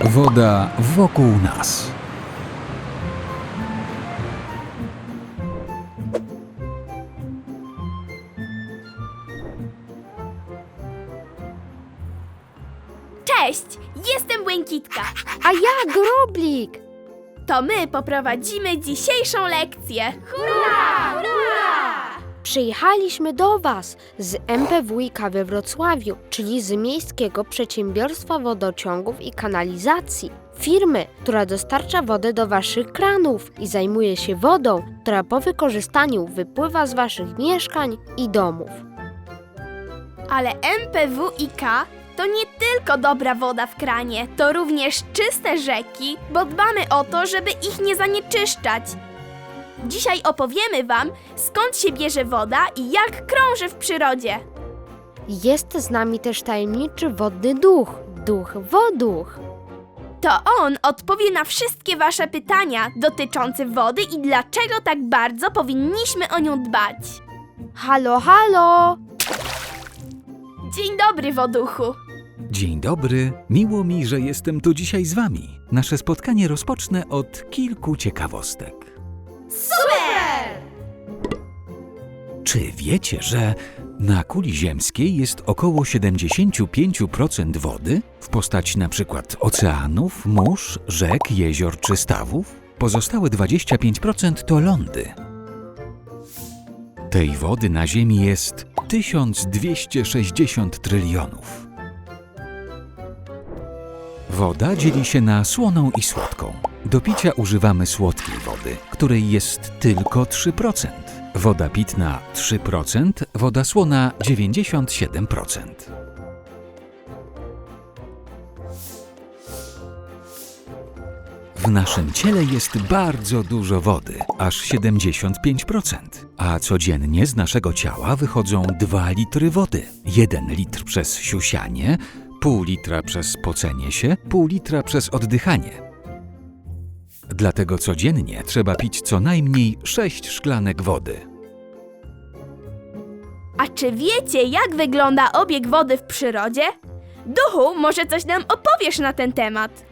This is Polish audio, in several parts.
Woda wokół nas. Cześć, jestem Błękitka. A ja Groblik! To my poprowadzimy dzisiejszą lekcję. Hurra! Przyjechaliśmy do Was z MPWiK we Wrocławiu, czyli z Miejskiego Przedsiębiorstwa Wodociągów i Kanalizacji. Firmy, która dostarcza wodę do Waszych kranów i zajmuje się wodą, która po wykorzystaniu wypływa z Waszych mieszkań i domów. Ale MPW i K to nie tylko dobra woda w kranie, to również czyste rzeki, bo dbamy o to, żeby ich nie zanieczyszczać. Dzisiaj opowiemy Wam, skąd się bierze woda i jak krąży w przyrodzie. Jest z nami też tajemniczy wodny duch, duch woduch. To on odpowie na wszystkie Wasze pytania dotyczące wody i dlaczego tak bardzo powinniśmy o nią dbać. Halo, halo! Dzień dobry, woduchu. Dzień dobry, miło mi, że jestem tu dzisiaj z Wami. Nasze spotkanie rozpocznę od kilku ciekawostek. Super! Czy wiecie, że na kuli ziemskiej jest około 75% wody w postaci np. oceanów, mórz, rzek, jezior czy stawów? Pozostałe 25% to lądy. Tej wody na Ziemi jest 1260 trylionów. Woda dzieli się na słoną i słodką. Do picia używamy słodkiej wody, której jest tylko 3%. Woda pitna 3%, woda słona 97%. W naszym ciele jest bardzo dużo wody, aż 75%, a codziennie z naszego ciała wychodzą 2 litry wody. 1 litr przez siusianie, pół litra przez pocenie się, pół litra przez oddychanie. Dlatego codziennie trzeba pić co najmniej 6 szklanek wody. A czy wiecie, jak wygląda obieg wody w przyrodzie? Duchu, może coś nam opowiesz na ten temat?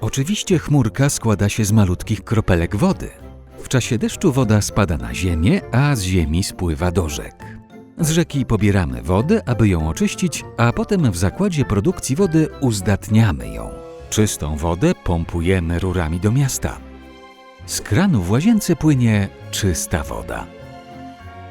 Oczywiście chmurka składa się z malutkich kropelek wody. W czasie deszczu woda spada na ziemię, a z ziemi spływa do rzek. Z rzeki pobieramy wodę, aby ją oczyścić, a potem w zakładzie produkcji wody uzdatniamy ją. Czystą wodę pompujemy rurami do miasta. Z kranu w łazience płynie czysta woda.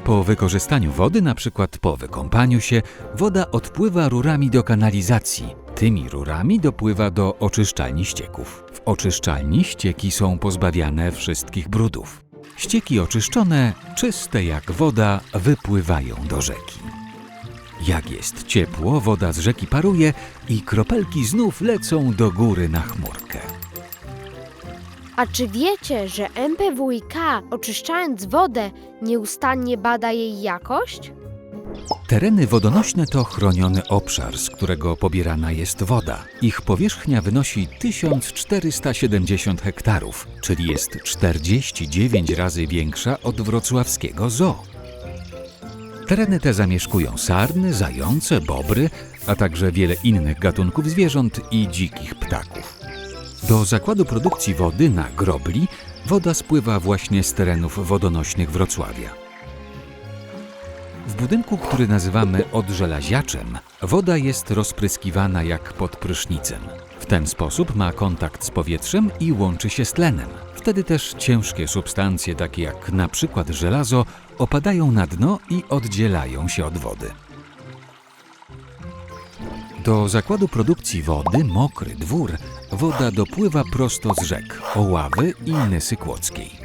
Po wykorzystaniu wody, na przykład po wykąpaniu się, woda odpływa rurami do kanalizacji. Tymi rurami dopływa do oczyszczalni ścieków. W oczyszczalni ścieki są pozbawiane wszystkich brudów. Ścieki oczyszczone, czyste jak woda, wypływają do rzeki. Jak jest ciepło, woda z rzeki paruje i kropelki znów lecą do góry na chmurkę. A czy wiecie, że MPWiK oczyszczając wodę nieustannie bada jej jakość? Tereny wodonośne to chroniony obszar, z którego pobierana jest woda. Ich powierzchnia wynosi 1470 hektarów, czyli jest 49 razy większa od wrocławskiego zoo. Tereny te zamieszkują sarny, zające, bobry, a także wiele innych gatunków zwierząt i dzikich ptaków. Do zakładu produkcji wody na Grobli woda spływa właśnie z terenów wodonośnych Wrocławia. W budynku, który nazywamy odżelaziaczem, woda jest rozpryskiwana jak pod prysznicem. W ten sposób ma kontakt z powietrzem i łączy się z tlenem. Wtedy też ciężkie substancje, takie jak na przykład żelazo, opadają na dno i oddzielają się od wody. Do zakładu produkcji wody Mokry Dwór woda dopływa prosto z rzek Oławy i Nysy Kłodzkiej.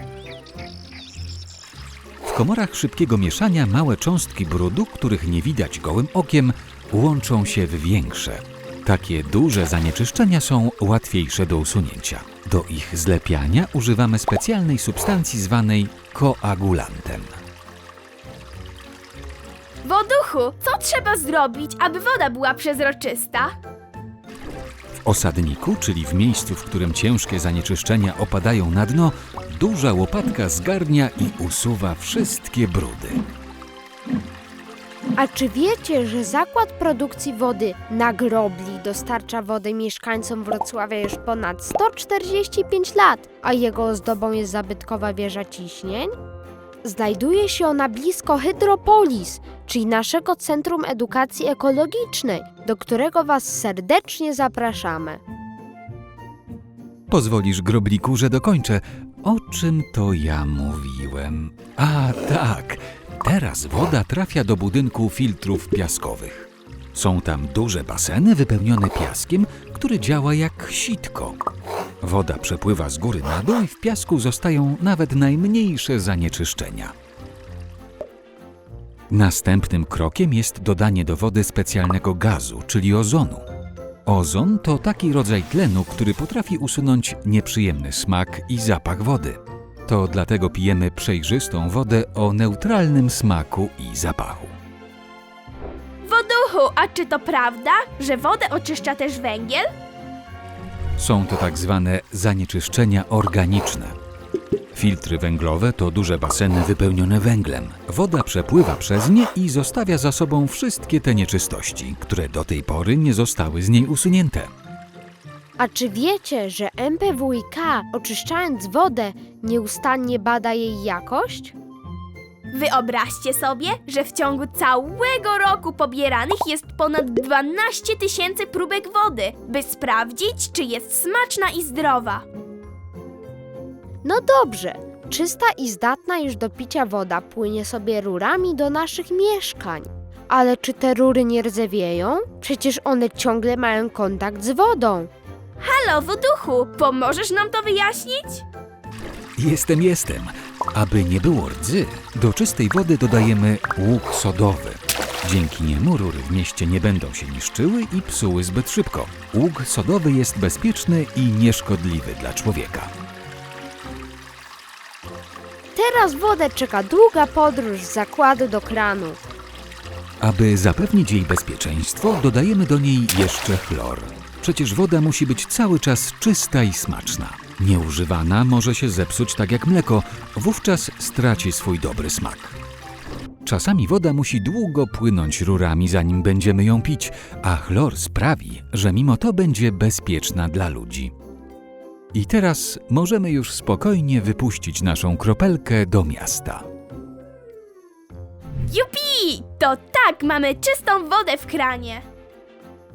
W komorach szybkiego mieszania małe cząstki brudu, których nie widać gołym okiem, łączą się w większe. Takie duże zanieczyszczenia są łatwiejsze do usunięcia. Do ich zlepiania używamy specjalnej substancji zwanej koagulantem. Woduchu, co trzeba zrobić, aby woda była przezroczysta? W osadniku, czyli w miejscu, w którym ciężkie zanieczyszczenia opadają na dno, duża łopatka zgarnia i usuwa wszystkie brudy. A czy wiecie, że zakład produkcji wody na Grobli dostarcza wody mieszkańcom Wrocławia już ponad 145 lat, a jego ozdobą jest zabytkowa wieża ciśnień? Znajduje się ona blisko Hydropolis, czyli naszego Centrum Edukacji Ekologicznej, do którego Was serdecznie zapraszamy. Pozwolisz, Grobliku, że dokończę. O czym to ja mówiłem? A, tak. Teraz woda trafia do budynku filtrów piaskowych. Są tam duże baseny wypełnione piaskiem, który działa jak sitko. Woda przepływa z góry na dół i w piasku zostają nawet najmniejsze zanieczyszczenia. Następnym krokiem jest dodanie do wody specjalnego gazu, czyli ozonu. Ozon to taki rodzaj tlenu, który potrafi usunąć nieprzyjemny smak i zapach wody. To dlatego pijemy przejrzystą wodę o neutralnym smaku i zapachu. Woduchu, a czy to prawda, że wodę oczyszcza też węgiel? Są to tak zwane zanieczyszczenia organiczne. Filtry węglowe to duże baseny wypełnione węglem. Woda przepływa przez nie i zostawia za sobą wszystkie te nieczystości, które do tej pory nie zostały z niej usunięte. A czy wiecie, że MPWiK oczyszczając wodę nieustannie bada jej jakość? Wyobraźcie sobie, że w ciągu całego roku pobieranych jest ponad 12 tysięcy próbek wody, by sprawdzić, czy jest smaczna i zdrowa. No dobrze, czysta i zdatna już do picia woda płynie sobie rurami do naszych mieszkań. Ale czy te rury nie rdzewieją? Przecież one ciągle mają kontakt z wodą. Halo, woduchu, pomożesz nam to wyjaśnić? Jestem, jestem. Aby nie było rdzy, do czystej wody dodajemy łuk sodowy. Dzięki niemu rury w mieście nie będą się niszczyły i psuły zbyt szybko. Łuk sodowy jest bezpieczny i nieszkodliwy dla człowieka. Teraz wodę czeka długa podróż z zakładu do kranu. Aby zapewnić jej bezpieczeństwo, dodajemy do niej jeszcze chlor. Przecież woda musi być cały czas czysta i smaczna. Nieużywana może się zepsuć tak jak mleko, wówczas straci swój dobry smak. Czasami woda musi długo płynąć rurami, zanim będziemy ją pić, a chlor sprawi, że mimo to będzie bezpieczna dla ludzi. I teraz możemy już spokojnie wypuścić naszą kropelkę do miasta. Jupi! To tak, mamy czystą wodę w kranie.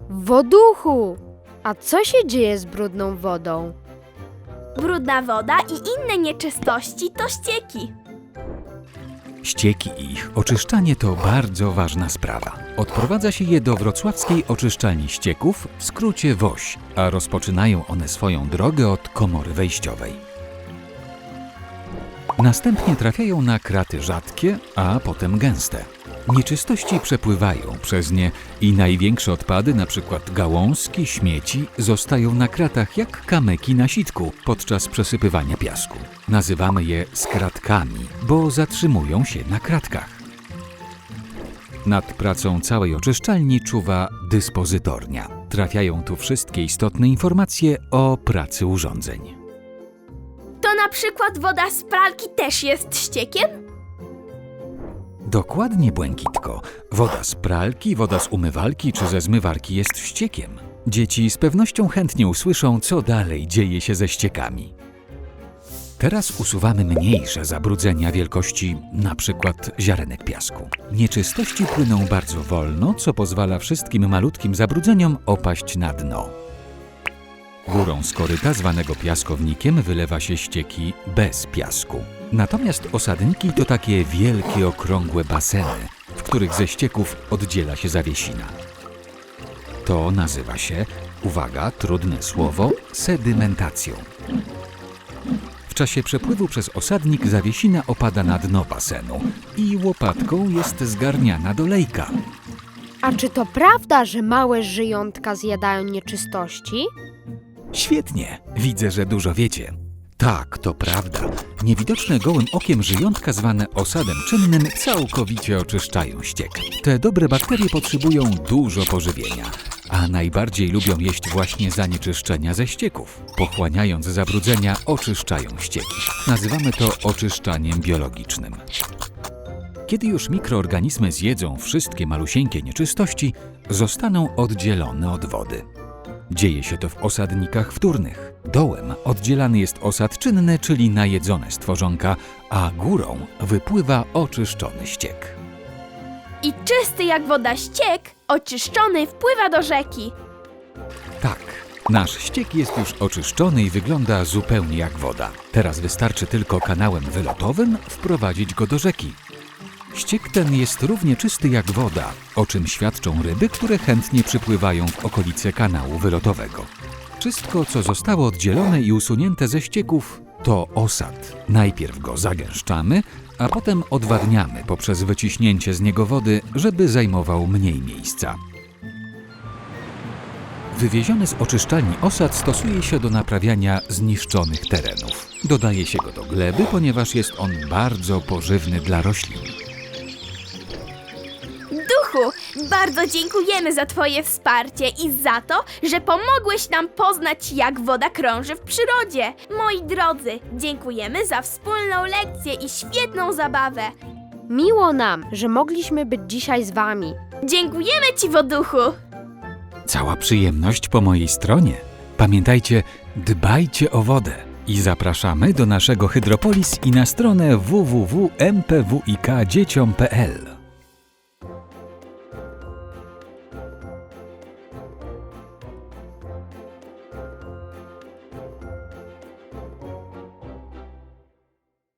Woduchu! A co się dzieje z brudną wodą? Brudna woda i inne nieczystości to ścieki. Ścieki i ich oczyszczanie to bardzo ważna sprawa. Odprowadza się je do wrocławskiej oczyszczalni ścieków, w skrócie WOŚ, a rozpoczynają one swoją drogę od komory wejściowej. Następnie trafiają na kraty rzadkie, a potem gęste. Nieczystości przepływają przez nie i największe odpady, np. gałązki, śmieci, zostają na kratach jak kamyki na sitku podczas przesypywania piasku. Nazywamy je skratkami, bo zatrzymują się na kratkach. Nad pracą całej oczyszczalni czuwa dyspozytornia. Trafiają tu wszystkie istotne informacje o pracy urządzeń. To na przykład woda z pralki też jest ściekiem? Dokładnie, Błękitko. Woda z pralki, woda z umywalki czy ze zmywarki jest ściekiem. Dzieci z pewnością chętnie usłyszą, co dalej dzieje się ze ściekami. Teraz usuwamy mniejsze zabrudzenia wielkości przykład ziarenek piasku. Nieczystości płyną bardzo wolno, co pozwala wszystkim malutkim zabrudzeniom opaść na dno. Górą z koryta zwanego piaskownikiem wylewa się ścieki bez piasku. Natomiast osadniki to takie wielkie, okrągłe baseny, w których ze ścieków oddziela się zawiesina. To nazywa się, uwaga, trudne słowo, sedymentacją. W czasie przepływu przez osadnik zawiesina opada na dno basenu i łopatką jest zgarniana do lejka. A czy to prawda, że małe żyjątka zjadają nieczystości? Świetnie, widzę, że dużo wiecie. Tak, to prawda. Niewidoczne gołym okiem żyjątka zwane osadem czynnym całkowicie oczyszczają ściek. Te dobre bakterie potrzebują dużo pożywienia, a najbardziej lubią jeść właśnie zanieczyszczenia ze ścieków. Pochłaniając zabrudzenia, oczyszczają ścieki. Nazywamy to oczyszczaniem biologicznym. Kiedy już mikroorganizmy zjedzą wszystkie malusieńkie nieczystości, zostaną oddzielone od wody. Dzieje się to w osadnikach wtórnych. Dołem oddzielany jest osad czynny, czyli najedzone stworzonka, a górą wypływa oczyszczony ściek. I czysty jak woda ściek, oczyszczony, wpływa do rzeki. Tak, nasz ściek jest już oczyszczony i wygląda zupełnie jak woda. Teraz wystarczy tylko kanałem wylotowym wprowadzić go do rzeki. Ściek ten jest równie czysty jak woda, o czym świadczą ryby, które chętnie przypływają w okolice kanału wylotowego. Wszystko, co zostało oddzielone i usunięte ze ścieków, to osad. Najpierw go zagęszczamy, a potem odwadniamy poprzez wyciśnięcie z niego wody, żeby zajmował mniej miejsca. Wywieziony z oczyszczalni osad stosuje się do naprawiania zniszczonych terenów. Dodaje się go do gleby, ponieważ jest on bardzo pożywny dla roślin. Bardzo dziękujemy za Twoje wsparcie i za to, że pomogłeś nam poznać, jak woda krąży w przyrodzie. Moi drodzy, dziękujemy za wspólną lekcję i świetną zabawę. Miło nam, że mogliśmy być dzisiaj z Wami. Dziękujemy Ci, Woduchu! Cała przyjemność po mojej stronie. Pamiętajcie, dbajcie o wodę i zapraszamy do naszego Hydropolis i na stronę www.mpwikdzieciom.pl.